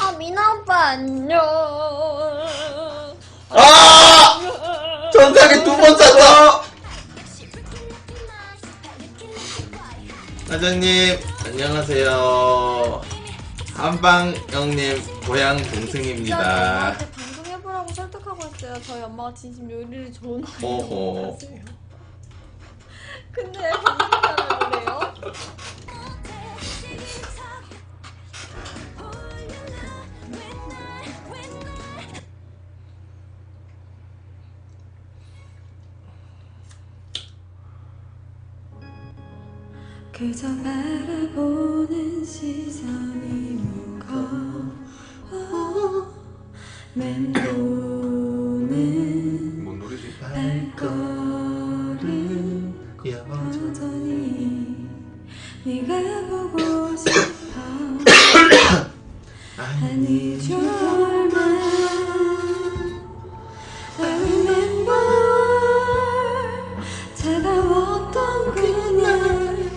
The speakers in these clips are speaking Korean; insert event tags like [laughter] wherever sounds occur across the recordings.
아 미나 오빠 안녕. 아! 전작에 두번 찼어! 사장님, 안녕하세요. 한방 형님 고향 동생입니다. 하고 있어요. 저희 엄마가 진심 요리를 좋은 어허. 하세요. 근데 왜 방송하라 그래요? 그저 바라보는 시선이 무거워 맴 도는 뭔 노래지? 발걸음 여전히 네가 보고 싶어. I need your mind I remember 차가웠던 그날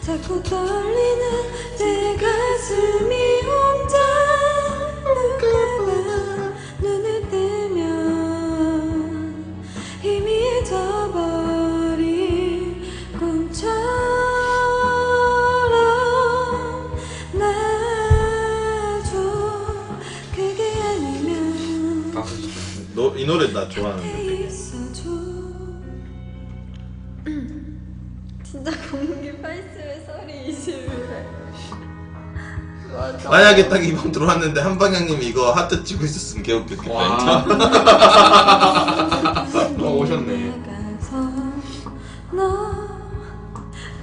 자꾸 떨리 너, 이 노래 나 좋아하는데. [clears throat] 진짜 공기 팔스의 소리 21회. 맞아. 만약에 딱이방 들어왔는데 한방 형님 이거 하트 치고 있었으면 개웃겼겠다. 와. [laughs] 어, 오셨네. 나가서 너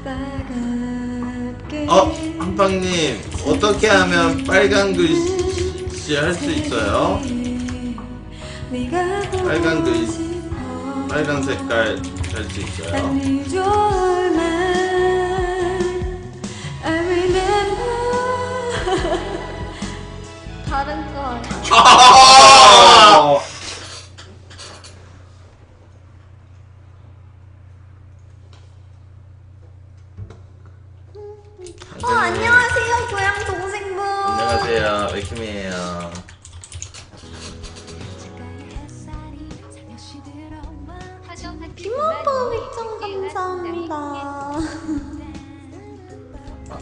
따갑게 어, 한방님, 어떻게 하면 빨간 글씨 할 수 있어요? 빨간 글씨. 싶어. 빨간 색깔 할수 있어요? [laughs] 다른 거 아니야? 아! 어 안녕하세요 고향 동생분. 안녕하세요, 웨킴이에요.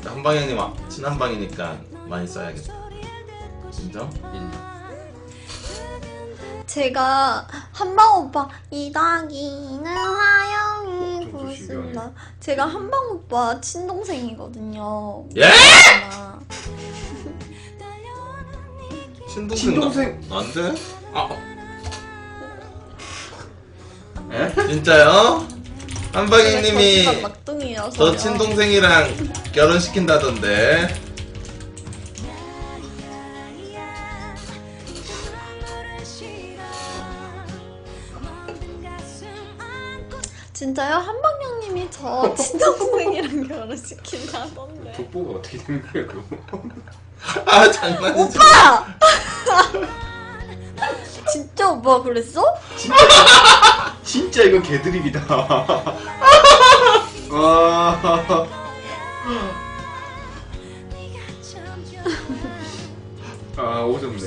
한방 형님 아, 친한 방이니까 많이 써야겠다. 인정? 제가 한방 오빠 이다기는 하영이 좀 고맙습니다. 제가 한방 오빠 친동생이거든요. 예? [laughs] 아, 친동생. 안 돼? 아. 에? 진짜요? 한방 형님이 막둥이여서 저 친동생이랑 결혼시킨다던데. 진짜요? 한방 형님이 저 친동생이랑 [laughs] 결혼시킨다던데. 족보가 어떻게 된 거야 그거? 아, 장난이지. 오빠! [laughs] 진짜 오빠 그랬어? 진짜 이건 개드립이다. 와. 아 오셨네.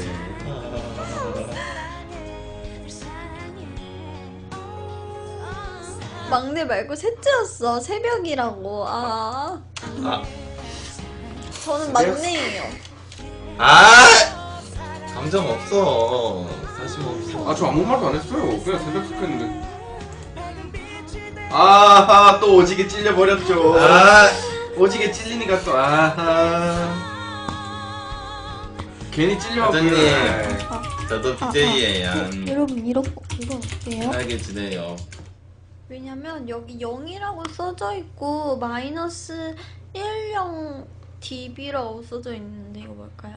막내 말고 셋째였어. 새벽이라고. 아. 아, 저는 막내예요. 아! 감정 없어. 사심 없어. 아 저 아무 말도 안 했어요. 그냥 생각 했는데. 아하 또 오지게 찔려 버렸죠. 아, 오지게 찔리니까 또 아하. 괜히 찔려갖고. 과장님. 네. 저도 BJ예요. 여러분 이렇게 이거 어때요? 편하게 지내요. 왜냐면 여기 0이라고 써져 있고 마이너스 10 dB라고 써져 있는데 이거 뭘까요?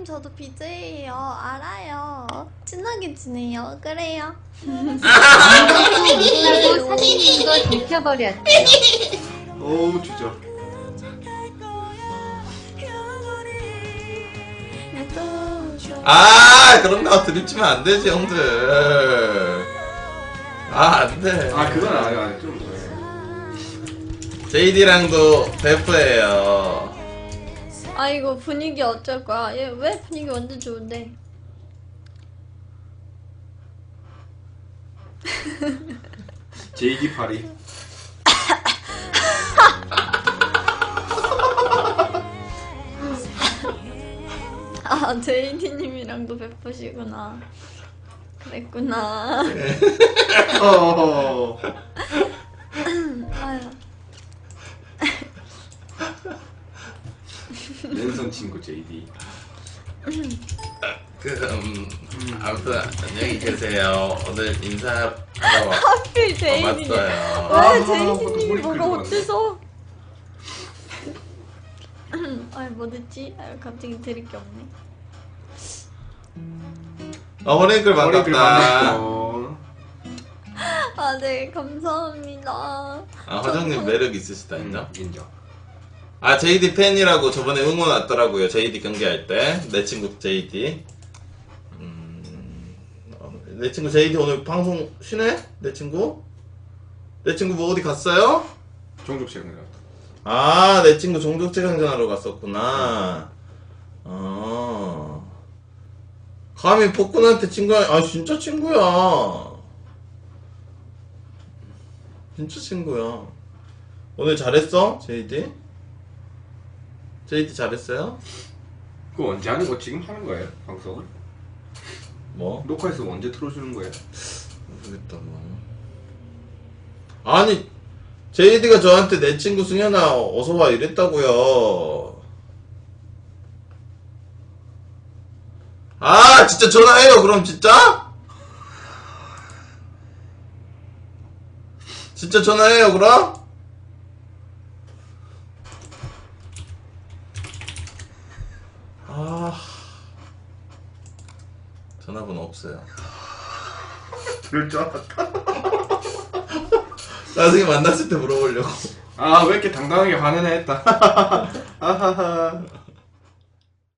화정님 저도 BJ예요. 알아요. 친하게 지내요. 그래요. 하고 사진인 거 들켜버렸죠. 어우 주저. 아 그런 거 드립치면 안 되지 형들 아 안돼 아 그건 아니야 아니 좀 네. JD랑도 베프예요 아 이거 분위기 어쩔 거야? 얘 왜 분위기 완전 좋은데? [laughs] JD 파리 아 제이디님이랑도 베푸시구나. 그랬구나. [laughs] 어 아유. 랜선 친구 JD 그 음, 아무튼 안녕히 계세요 오늘 인사하러 와- [laughs] 하필 제이디님. 왜 아, 제이디님이 머리 뭐가. 어때서? 아이 뭐 듣지? 아유 갑자기 들을 게 없네. 어 머리글 반갑다 만났고 아네 감사합니다. 아 화정님 매력 있으시다 인정? 인정 인정 아 JD 팬이라고 저번에 응원 왔더라고요 JD 경기할 때 내 친구 JD 음, 어, 내 친구 JD 오늘 방송 쉬네? 내 친구? 내 친구 뭐 어디 갔어요? 종족 시간 아내 친구 종족재강전하러 갔었구나 어 감히 폭군한테 친구야 아 진짜 친구야 진짜 친구야 오늘 잘했어 JD? JD 잘했어요? 그거 언제 하는 거 지금 하는 거예요 방송을 뭐? 녹화해서 언제 틀어주는 거예요 모르겠다 뭐 아니 JD가 저한테 내 친구 승현아 어서와 이랬다고요 아 진짜 전화해요 그럼 진짜? 진짜 전화해요 그럼? 아. 전화번호 없어요. [laughs] 그럴 줄 알았다. [laughs] 나중에 만났을 때 물어보려고. 아 왜 이렇게 당당하게 화내나 했다. [laughs] 아하하